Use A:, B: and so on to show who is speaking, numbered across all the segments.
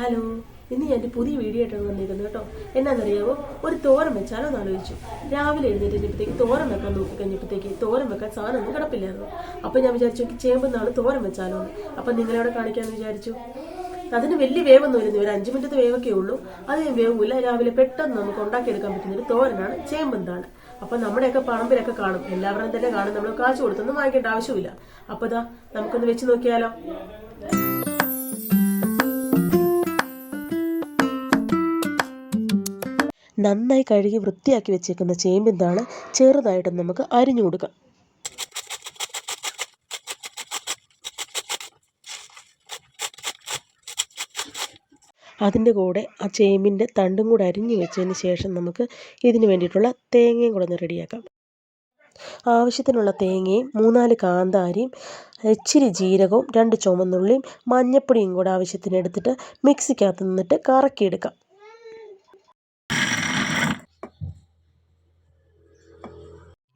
A: Hello ഇന്ന് ഞാൻ എന്റെ പുതിയ വീഡിയോ ആയിട്ടാണ് വന്നിരിക്കുന്നത് കേട്ടോ. എന്നാണെന്നറിയാമോ ഒരു തോരൻ വെച്ചാലോ എന്ന് ആലോചിച്ചു. രാവിലെ എഴുന്നേറ്റ് തോരൻ വെക്കാൻ നോക്കി കഴിഞ്ഞപ്പോഴത്തേക്ക് തോരം വെക്കാൻ സാധനം ഒന്നും കിടപ്പില്ലായിരുന്നു. അപ്പൊ ഞാൻ വിചാരിച്ചു എനിക്ക് ചേമ്പെന്നാണ് തോരൻ വെച്ചാലോ എന്ന്. അപ്പൊ നിങ്ങളവിടെ കാണിക്കാമെന്ന് വിചാരിച്ചു. അതിന് വലിയ വേവൊന്നും വരുന്നു ഒരു അഞ്ചു മിനിറ്റ് വേവൊക്കെ ഉള്ളൂ. അത് വേവില്ല. രാവിലെ പെട്ടെന്ന് നമുക്ക് ഉണ്ടാക്കിയെടുക്കാൻ പറ്റുന്ന ഒരു തോരനാണ് ചേമ്പന്താണ് അപ്പൊ നമ്മുടെയൊക്കെ പറമ്പിലൊക്കെ കാണും. എല്ലാവരും തന്നെ കാണും. നമ്മൾ കാശ് കൊടുത്തൊന്നും വാങ്ങിക്കേണ്ട ആവശ്യമില്ല. അപ്പൊ ഇതാ നമുക്കൊന്ന് വെച്ച് നോക്കിയാലോ. നന്നായി കഴുകി വൃത്തിയാക്കി വെച്ചേക്കുന്ന ചേമ്പിന്താണ് ചെറുതായിട്ട് നമുക്ക് അരിഞ്ഞു കൊടുക്കാം. അതിന്റെ കൂടെ ആ ചേമ്പിന്റെ തണ്ടും കൂടെ അരിഞ്ഞു വെച്ചതിന് ശേഷം നമുക്ക് ഇതിന് വേണ്ടിയിട്ടുള്ള തേങ്ങയും കൂടെ ഒന്ന് റെഡിയാക്കാം. ആവശ്യത്തിനുള്ള തേങ്ങയും മൂന്നാൽ കാന്താരിയും ഇച്ചിരി ജീരകവും രണ്ട് ചുമന്നുള്ളിയും മഞ്ഞപ്പൊടിയും കൂടെ ആവശ്യത്തിന് എടുത്തിട്ട് മിക്സിക്കകത്ത് നിന്നിട്ട് കറക്കിയെടുക്കാം.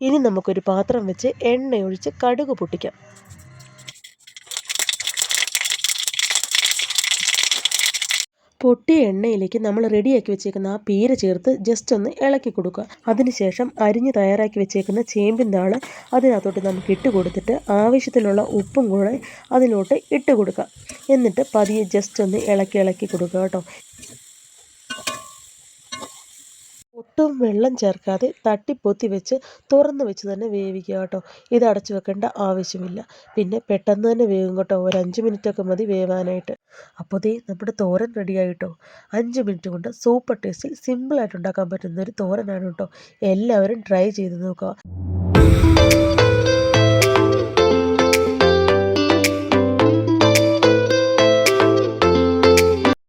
A: ഇനി നമുക്കൊരു പാത്രം വെച്ച് എണ്ണയൊഴിച്ച് കടുക് പൊട്ടിക്കാം. പൊട്ടിയ എണ്ണയിലേക്ക് നമ്മൾ റെഡിയാക്കി വെച്ചേക്കുന്ന ആ പീര ചേർത്ത് ജസ്റ്റ് ഒന്ന് ഇളക്കി കൊടുക്കുക. അതിനുശേഷം അരിഞ്ഞ് തയ്യാറാക്കി വെച്ചേക്കുന്ന ചേമ്പിൻ താൾ അതിനകത്തോട്ട് നമുക്ക് ഇട്ട് കൊടുത്തിട്ട് ആവശ്യത്തിലുള്ള ഉപ്പും കൂടെ അതിലോട്ട് ഇട്ട് കൊടുക്കുക. എന്നിട്ട് പതിയെ ജസ്റ്റ് ഒന്ന് ഇളക്കി ഇളക്കി കൊടുക്കുക കേട്ടോ. ഒട്ടും വെള്ളം ചേർക്കാതെ തട്ടിപ്പൊത്തി വെച്ച് തുറന്ന് വെച്ച് തന്നെ വേവിക്കുക കേട്ടോ. ഇത് അടച്ചു വെക്കേണ്ട ആവശ്യമില്ല. പിന്നെ പെട്ടെന്ന് തന്നെ വേവും കേട്ടോ. ഒരു അഞ്ച് മിനിറ്റൊക്കെ മതി വേവാനായിട്ട്. അപ്പോൾ ദേ നമ്മുടെ തോരൻ റെഡി ആയിട്ടോ അഞ്ച് മിനിറ്റ് കൊണ്ട് സൂപ്പർ ടേസ്റ്റിൽ സിമ്പിളായിട്ട് ഉണ്ടാക്കാൻ പറ്റുന്ന ഒരു തോരനാണ് കേട്ടോ. എല്ലാവരും ട്രൈ ചെയ്ത് നോക്കുക.